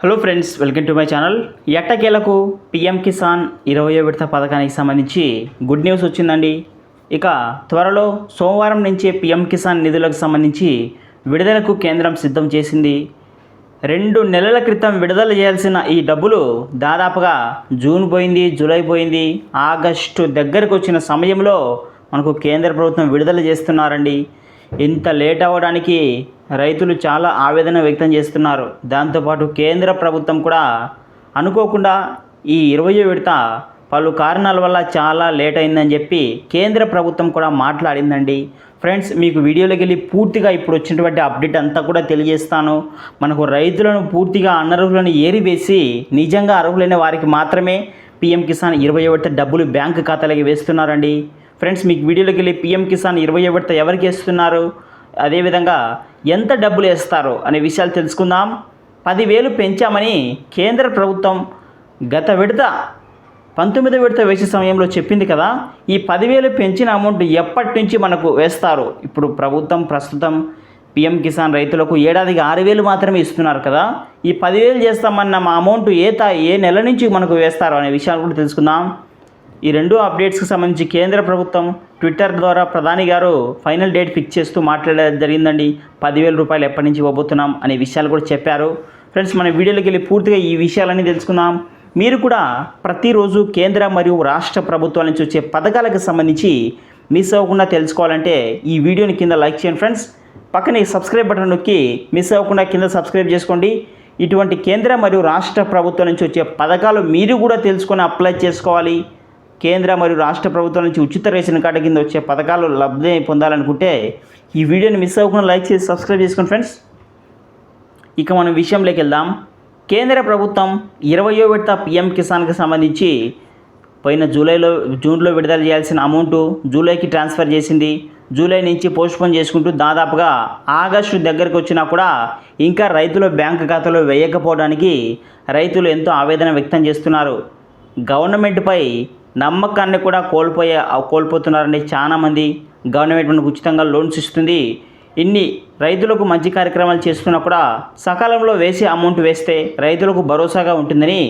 Hello friends welcome to my channel ఎట్టకేలకు PM Kisan ఇరవయో విడత పథకానికి సంబంధించి గుడ్ న్యూస్ వచ్చిందండి. ఇక త్వరలో సోమవారం నుంచే పిఎం కిసాన్ నిధులకు సంబంధించి విడుదలకు కేంద్రం సిద్ధం చేసింది. రెండు నెలల క్రితం విడుదల చేయాల్సిన ఈ డబ్బులు దాదాపుగా జూన్ పోయింది జూలై పోయింది. ఆగస్టు దగ్గరకు వచ్చిన సమయంలో మనకు కేంద్ర ప్రభుత్వం విడుదల చేస్తున్నారండి. ఇంత లేట్ అవ్వడానికి రైతులు చాలా ఆవేదన వ్యక్తం చేస్తున్నారు. దాంతోపాటు కేంద్ర ప్రభుత్వం కూడా అనుకోకుండా ఈ ఇరవై విడత పలు కారణాల వల్ల చాలా లేట్ అయిందని చెప్పి కేంద్ర ప్రభుత్వం కూడా మాట్లాడిందండి. ఫ్రెండ్స్ మీకు వీడియోలోకి వెళ్ళి పూర్తిగా ఇప్పుడు వచ్చినటువంటి అప్డేట్ అంతా కూడా తెలియజేస్తాను. మనకు రైతులను పూర్తిగా అనర్హులను ఏరివేసి నిజంగా అర్హులైన వారికి మాత్రమే పిఎం కిసాన్ ఇరవై విడత డబ్బులు బ్యాంకు ఖాతాలకి వేస్తున్నారండి. ఫ్రెండ్స్ మీకు వీడియోలోకి వెళ్ళి పిఎం కిసాన్ ఇరవై విడత ఎవరికి వేస్తున్నారు అదేవిధంగా ఎంత డబ్బులు వేస్తారు అనే విషయాలు తెలుసుకుందాం. పదివేలు పెంచామని కేంద్ర ప్రభుత్వం గత విడత పంతొమ్మిది విడత వేసే సమయంలో చెప్పింది కదా. ఈ పదివేలు పెంచిన అమౌంట్ ఎప్పటి నుంచి మనకు వేస్తారు? ఇప్పుడు ప్రభుత్వం ప్రస్తుతం పిఎం కిసాన్ రైతులకు ఏడాదికి ఆరు వేలు మాత్రమే ఇస్తున్నారు కదా. ఈ పదివేలు చేస్తామన్న మా అమౌంట్ ఏ తా ఏ నెల నుంచి మనకు వేస్తారు అనే విషయాలు కూడా తెలుసుకుందాం. ఈ రెండు అప్డేట్స్కి సంబంధించి కేంద్ర ప్రభుత్వం ట్విట్టర్ ద్వారా ప్రధాని గారు ఫైనల్ డేట్ ఫిక్స్ చేస్తూ మాట్లాడడం జరిగిందండి. పదివేల రూపాయలు ఎప్పటి నుంచి ఇవ్వబోతున్నాం అనే విషయాలు కూడా చెప్పారు. ఫ్రెండ్స్ మన వీడియోలోకి వెళ్ళి పూర్తిగా ఈ విషయాలన్నీ తెలుసుకుందాం. మీరు కూడా ప్రతిరోజు కేంద్ర మరియు రాష్ట్ర ప్రభుత్వాల నుంచి వచ్చే పథకాలకు సంబంధించి మిస్ అవ్వకుండా తెలుసుకోవాలంటే ఈ వీడియోని కింద లైక్ చేయండి ఫ్రెండ్స్. పక్కనే సబ్స్క్రైబ్ బటన్ నొక్కి మిస్ అవ్వకుండా కింద సబ్స్క్రైబ్ చేసుకోండి. ఇటువంటి కేంద్ర మరియు రాష్ట్ర ప్రభుత్వం నుంచి వచ్చే పథకాలు మీరు కూడా తెలుసుకొని అప్లై చేసుకోవాలి. కేంద్ర మరియు రాష్ట్ర ప్రభుత్వం నుంచి ఉచిత రేషన్ కార్డు కింద వచ్చే పథకాలు లబ్ధి పొందాలనుకుంటే ఈ వీడియోని మిస్ అవ్వకుండా లైక్ చేసి సబ్స్క్రైబ్ చేసుకోండి ఫ్రెండ్స్. ఇక మనం విషయంలోకి వెళ్దాం. కేంద్ర ప్రభుత్వం ఇరవయో విడత పిఎం కిసాన్కి సంబంధించి పోయిన జూలైలో జూన్లో విడుదల చేయాల్సిన అమౌంట్ జూలైకి ట్రాన్స్ఫర్ చేసింది. జూలై నుంచి పోస్ట్పోన్ చేసుకుంటూ దాదాపుగా ఆగస్టు దగ్గరకు వచ్చినా కూడా ఇంకా రైతుల బ్యాంక్ ఖాతాలో వేయకపోవడానికి రైతులు ఎంతో ఆవేదన వ్యక్తం చేస్తున్నారు. గవర్నమెంట్పై నమ్మకాన్ని కూడా కోల్పోయే కోల్పోతున్నారండి చాలామంది గవర్నమెంట్ మనకు ఉచితంగా లోన్స్ ఇస్తుంది. ఇన్ని రైతులకు మంచి కార్యక్రమాలు చేస్తున్నా కూడా సకాలంలో వేసే అమౌంట్ వేస్తే రైతులకు భరోసాగా ఉంటుందని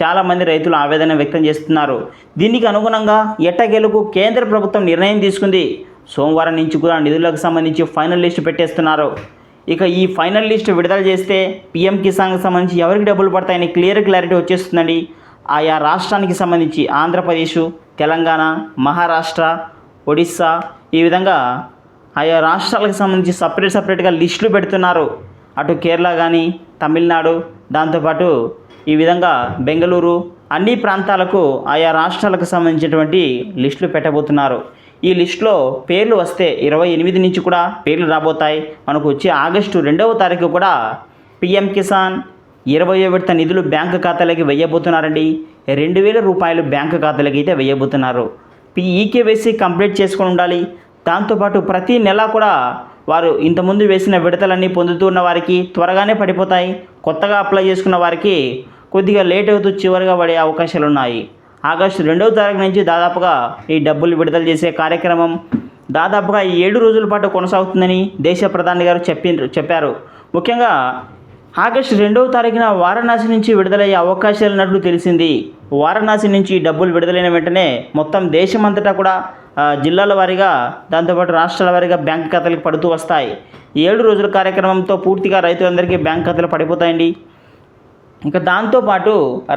చాలామంది రైతులు ఆవేదన వ్యక్తం చేస్తున్నారు. దీనికి అనుగుణంగా ఎట్టగేలకు కేంద్ర ప్రభుత్వం నిర్ణయం తీసుకుంది. సోమవారం నుంచి కూడా నిధులకు సంబంధించి ఫైనల్ లిస్టు పెట్టేస్తున్నారు. ఇక ఈ ఫైనల్ లిస్ట్ విడుదల చేస్తే పిఎం కిసాన్కి సంబంధించి ఎవరికి డబ్బులు పడతాయని క్లియర్ క్లారిటీ వచ్చేస్తుందండి. ఆయా రాష్ట్రానికి సంబంధించి ఆంధ్రప్రదేశ్ తెలంగాణ మహారాష్ట్ర ఒడిస్సా ఈ విధంగా ఆయా రాష్ట్రాలకు సంబంధించి సపరేట్ సపరేట్గా లిస్టులు పెడుతున్నారు. అటు కేరళ కానీ తమిళనాడు దాంతోపాటు ఈ విధంగా బెంగళూరు అన్ని ప్రాంతాలకు ఆయా రాష్ట్రాలకు సంబంధించినటువంటి లిస్టులు పెట్టబోతున్నారు. ఈ లిస్టులో పేర్లు వస్తే ఇరవై ఎనిమిది నుంచి కూడా పేర్లు రాబోతాయి. మనకు వచ్చే ఆగస్టు రెండవ తారీఖు కూడా పిఎం కిసాన్ ఇరవై విడత నిధులు బ్యాంకు ఖాతాలకి వెయ్యబోతున్నారండి రెండు వేల రూపాయలు బ్యాంకు ఖాతాలకి అయితే వెయ్యబోతున్నారు ఈకేవైసీ కంప్లీట్ చేసుకొని ఉండాలి. దాంతోపాటు ప్రతి నెల కూడా వారు ఇంతకుముందు వేసిన విడతలన్నీ పొందుతున్న వారికి త్వరగానే పడిపోతాయి. కొత్తగా అప్లై చేసుకున్న వారికి కొద్దిగా లేట్ అవుతూ చివరిగా పడే అవకాశాలు ఉన్నాయి ఆగస్టు రెండవ తారీఖు నుంచి దాదాపుగా ఈ డబ్బులు విడుదల చేసే కార్యక్రమం దాదాపుగా ఈ ఏడు రోజుల పాటు కొనసాగుతుందని దేశ ప్రధాని గారు చెప్పి చెప్పారు. ముఖ్యంగా ఆగస్టు రెండవ తారీఖున వారణాసి నుంచి విడుదలయ్యే అవకాశాలు ఉన్నట్లు తెలిసింది. వారణాసి నుంచి డబ్బులు విడుదలైన వెంటనే మొత్తం దేశమంతటా కూడా జిల్లాల వారీగా దాంతోపాటు రాష్ట్రాల వారీగా బ్యాంక్ ఖాతాలకు పడుతూ వస్తాయి. ఏడు రోజుల కార్యక్రమంతో పూర్తిగా రైతులందరికీ బ్యాంక్ ఖాతాలు పడిపోతాయండి. ఇంకా దాంతోపాటు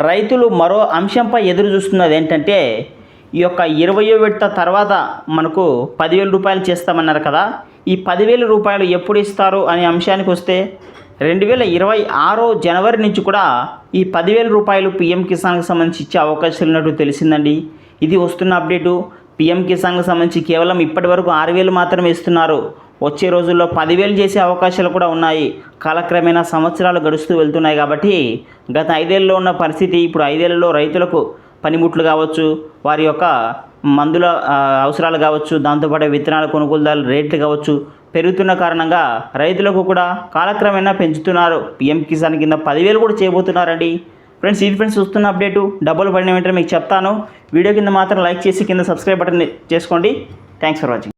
రైతులు మరో అంశంపై ఎదురు చూస్తున్నది ఏంటంటే ఈ యొక్క ఇరవయో విడత తర్వాత మనకు పదివేల రూపాయలు చేస్తామన్నారు కదా. ఈ పదివేల రూపాయలు ఎప్పుడు ఇస్తారు అనే అంశానికి వస్తే రెండు వేల ఇరవై ఆరో జనవరి నుంచి కూడా ఈ పదివేల రూపాయలు పిఎం కిసాన్కి సంబంధించి ఇచ్చే అవకాశాలు ఉన్నట్టు తెలిసిందండి. ఇది వస్తున్న అప్డేటు. పిఎం కిసాన్కి సంబంధించి కేవలం ఇప్పటి వరకు ఆరు వేలు మాత్రమే ఇస్తున్నారు. వచ్చే రోజుల్లో పదివేలు చేసే అవకాశాలు కూడా ఉన్నాయి. కాలక్రమేణా సంవత్సరాలు గడుస్తూ వెళ్తున్నాయి కాబట్టి గత ఐదేళ్ళలో ఉన్న పరిస్థితి ఇప్పుడు ఐదేళ్ళలో రైతులకు పనిముట్లు కావచ్చు వారి యొక్క మందుల అవసరాలు కావచ్చు దాంతోపాటు విత్తనాల కొనుగోలుదారుల రేట్లు కావచ్చు పెరుగుతున్న కారణంగా రైతులకు కూడా కాలక్రమేణా పెంచుతున్నారు. పిఎం కిసాన్ కింద పదివేలు కూడా చేయబోతున్నారండి. ఫ్రెండ్స్ ఇది ఫ్రెండ్స్ చూస్తున్న అప్డేటు డబ్బులు పడిన వెంటనే మీకు చెప్తాను. వీడియో కింద మాత్రం లైక్ చేసి కింద సబ్స్క్రైబ్ బటన్ చేసుకోండి. Thanks for watching.